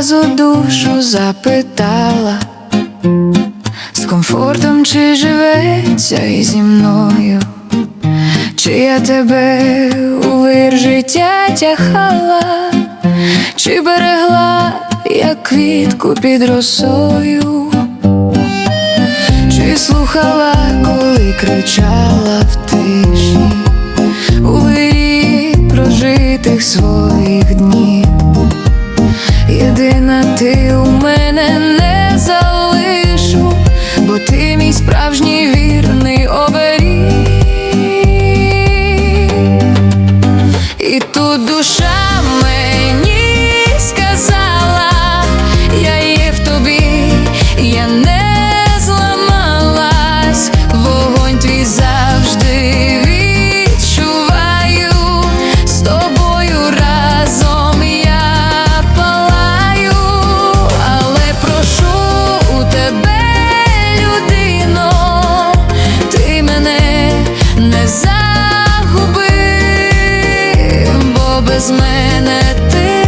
одразу душу запитала, з комфортом чи живеться і зі мною, чи я тебе у вир життя тягала, чи берегла, як квітку під росою, чи слухала, коли кричала в тиші у вирі прожитих своїх душа без мене ти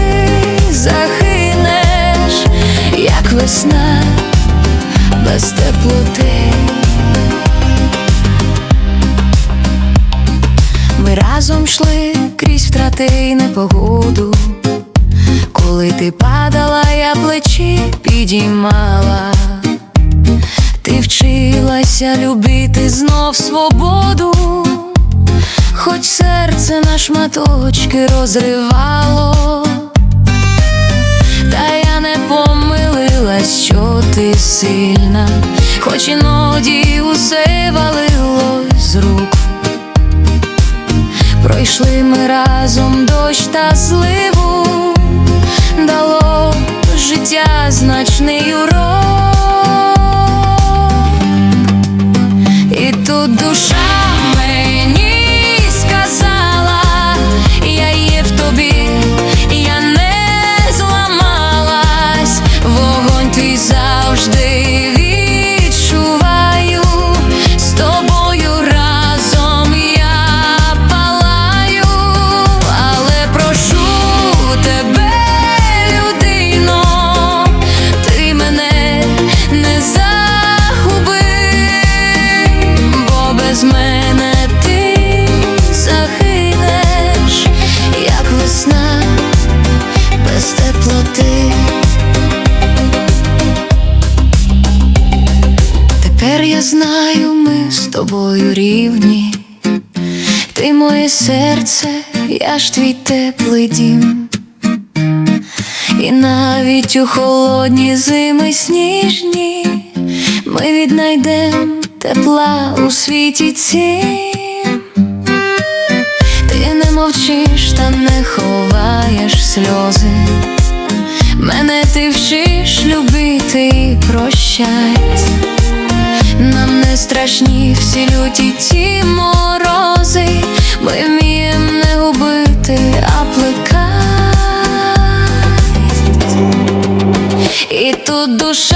загинеш, як весна без теплоти. Ми разом йшли крізь втрати й непогоду. Коли ти падала, я плечі підіймала. Ти вчилася любити знов свободу, хоч серце на шматочки розривало, та я не помилилась, що ти сильна, хоч іноді усе валилось з рук. Пройшли ми разом дощ та зливу, дало життя значний урок. І тут душа знаю, ми з тобою рівні. Ти моє серце, я ж твій теплий дім. І навіть у холодні зими сніжні ми віднайдем тепла у світі цім. Ти не мовчиш та не ховаєш сльози. Мене ти вчиш любити і прощать. Нам не страшні всі люті ті морози, ми вмієм не губити, а плекать. І тут душа